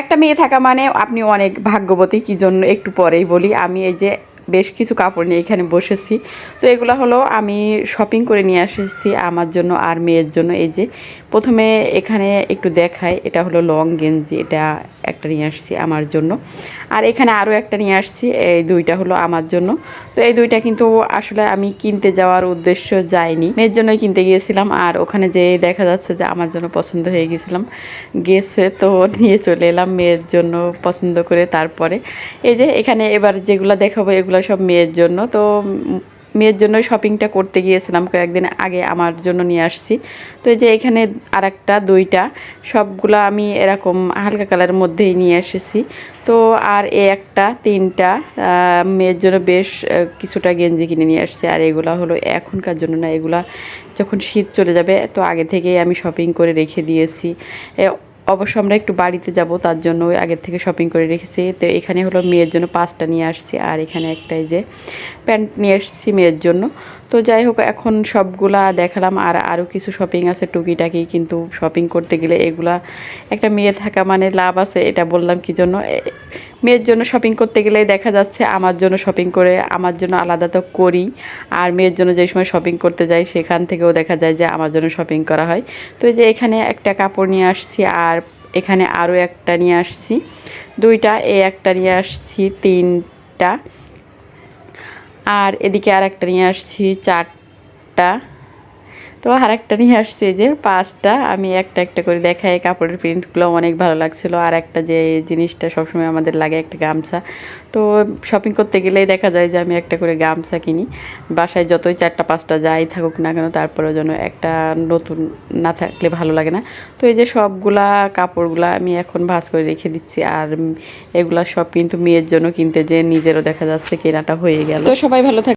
একটা মেয়ে থাকা মানে আপনি অনেক ভাগ্যবতী, কি জন্য একটু পরেই বলি। আমি এই যে বেশ কিছু কাপড় নিয়ে এখানে বসেছি। তো এগুলো হলো আমি শপিং করে নিয়ে এসেছি আমার জন্য আর মেয়ের জন্য। এই যে প্রথমে এখানে একটু দেখায় এটা হলো লং গেঞ্জি, এটা একটা নিয়ে আসছি আমার জন্য। আর এখানে আরও একটা নিয়ে আসছি, এই দুইটা হলো আমার জন্য। তো এই দুইটা কিন্তু আসলে আমি কিনতে যাওয়ার উদ্দেশ্য যাইনি। মেয়ের জন্যই কিনতে গিয়েছিলাম, আর ওখানে যে দেখা যাচ্ছে যে আমার জন্য পছন্দ হয়ে গেছিলাম গেছে তো নিয়ে চলে এলাম মেয়ের জন্য পছন্দ করে তারপরে। এই যে এখানে এবার যেগুলো দেখাবো এগুলো সব মেয়ের জন্য। তো মেয়ের জন্য শপিংটা করতে গিয়েছিলাম কয়েকদিন আগে আমার জন্য নিয়ে আসছি। তো এই যে এখানে আর একটা দুইটা, সবগুলো আমি এরকম হালকা কালারের মধ্যেই নিয়ে এসেছি। তো আর এ একটা, তিনটা মেয়ের জন্য বেশ কিছুটা গেঞ্জি কিনে নিয়ে আসছি। আর এগুলা হলো এখনকার জন্য না, এগুলা যখন শীত চলে যাবে, তো আগে থেকেই আমি শপিং করে রেখে দিয়েছি। অবশ্য আমরা একটু বাড়িতে যাব, তার জন্য আগের থেকে শপিং করে রেখেছি। তো এখানে হলো মেয়ের জন্য পাঁচটা নিয়ে আসছি, আর এখানে একটাই যে প্যান্ট নিয়ে এসেছি মেয়ের জন্য। তো যাই হোক, এখন সবগুলা দেখালাম, আর আরও কিছু শপিং আছে টুকিটাকি, কিন্তু শপিং করতে গেলে এগুলা একটা মেয়ে থাকা মানে লাভ আছে, এটা বললাম কি জন্য? মেয়ের জন্য শপিং করতে গেলে দেখা যাচ্ছে আমার জন্য শপিং করে, আমার জন্য আলাদা তো করি। আর মেয়ের জন্য যে সময় শপিং করতে যাই, সেখান থেকেও দেখা যায় যে আমার জন্য শপিং করা হয়। তো এই যে এখানে একটা কাপড় নিয়ে আসছি আর এখানে আরও একটা নিয়ে আসছি। দুইটা এই একটা নিয়ে আসছি, তিনটা। আর এদিকে আর একটা নিয়ে আসছি, চারটা। তো আর একটা নিয়ে আসছি যে পাঁচটা। আমি একটা একটা করে দেখাই, কাপড়ের প্রিন্টগুলো অনেক ভালো লাগছিল। আর একটা যে জিনিসটা সবসময় আমাদের লাগে একটা গামছা। তো শপিং করতে গেলেই দেখা যায় যে আমি একটা করে গামছা কিনি। বাসায় যতই চারটা পাঁচটা যাই থাকুক না কেন, তারপরেও যেন একটা নতুন না থাকলে ভালো লাগে না। তো এই যে সবগুলা কাপড়গুলা আমি এখন ভাঁজ করে রেখে দিচ্ছি। আর এগুলা সব কিন্তু মেয়ের জন্য কিনতে যে নিজেরও দেখা যাচ্ছে কেনাটা হয়ে গেল। তো সবাই ভালো থাকে